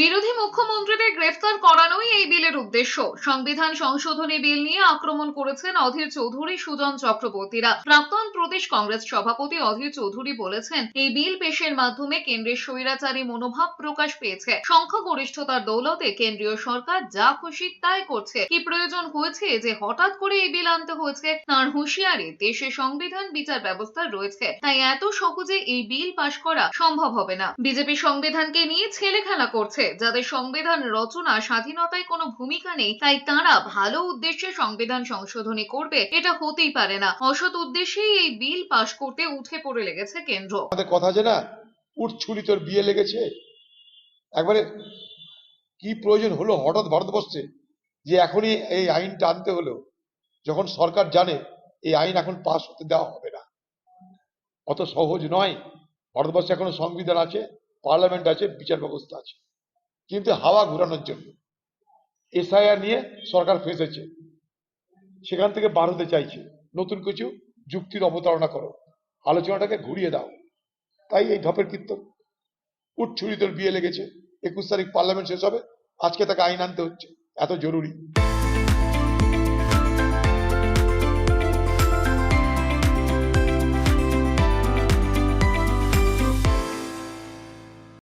বিরোধী মুখ্যমন্ত্রীদের গ্রেফতার করানোই এই বিলের উদ্দেশ্য। সংবিধান সংশোধনী বিল নিয়ে আক্রমণ করেছেন অধীর চৌধুরী সুজন চক্রবর্তীরা প্রাক্তন প্রদেশ কংগ্রেস সভাপতি অধীর চৌধুরী বলেছেন, এই বিল পেশের মাধ্যমে কেন্দ্রের স্বৈরাচারী মনোভাব প্রকাশ পেয়েছে। সংখ্যাগরিষ্ঠতার দৌলতে কেন্দ্রীয় সরকার যা খুশি তাই করছে। কি প্রয়োজন হয়েছে যে হঠাৎ করে এই বিল আনতে হয়েছে, তার হুঁশিয়ারি দেশে সংবিধান বিচার ব্যবস্থা রয়েছে। তাই এত সহজে এই বিল পাশ করা সম্ভব হবে না। বিজেপি সংবিধানকে নিয়ে ছেলে খেলা করছে। যাদের সংবিধান রচনা স্বাধীনতায় কোনো ভূমিকা নেই, তাই তারা ভালো উদ্দেশ্যে সংবিধান সংশোধনী করবে, এটা হতেই পারে না। অসৎ উদ্দেশ্যেই এই বিল পাশ করতে উঠে পড়ে লেগেছে কেন্দ্র। কথা আছে না উঠ ছুরি তোর বিয়ে লেগেছে? একবারে কি প্রয়োজন হলো হঠাৎ ভারতবর্ষে যে এখনই এই আইনটা আনতে হলো? যখন সরকার জানে এই আইন এখন পাশ হতে দেওয়া হবে না। অত সহজ নয়। ভারতবর্ষে এখনও সংবিধান আছে, পার্লামেন্ট আছে, বিচার ব্যবস্থা আছে। কিন্তু হাওয়া ঘুরানোর জন্য। এসআইআর নিয়ে সরকার ফেঁসেছে সেখান থেকে বার হতে চাইছে। নতুন কিছু যুক্তির অবতারণা করো। আলোচনাটাকে ঘুরিয়ে দাও। তাই এই ঢপের কীর্তন উঠ বিয়ে লেগেছে। একুশ তারিখ পার্লামেন্ট শেষ হবে। আজকে তাকে আইন আনতে হচ্ছে। এত জরুরি।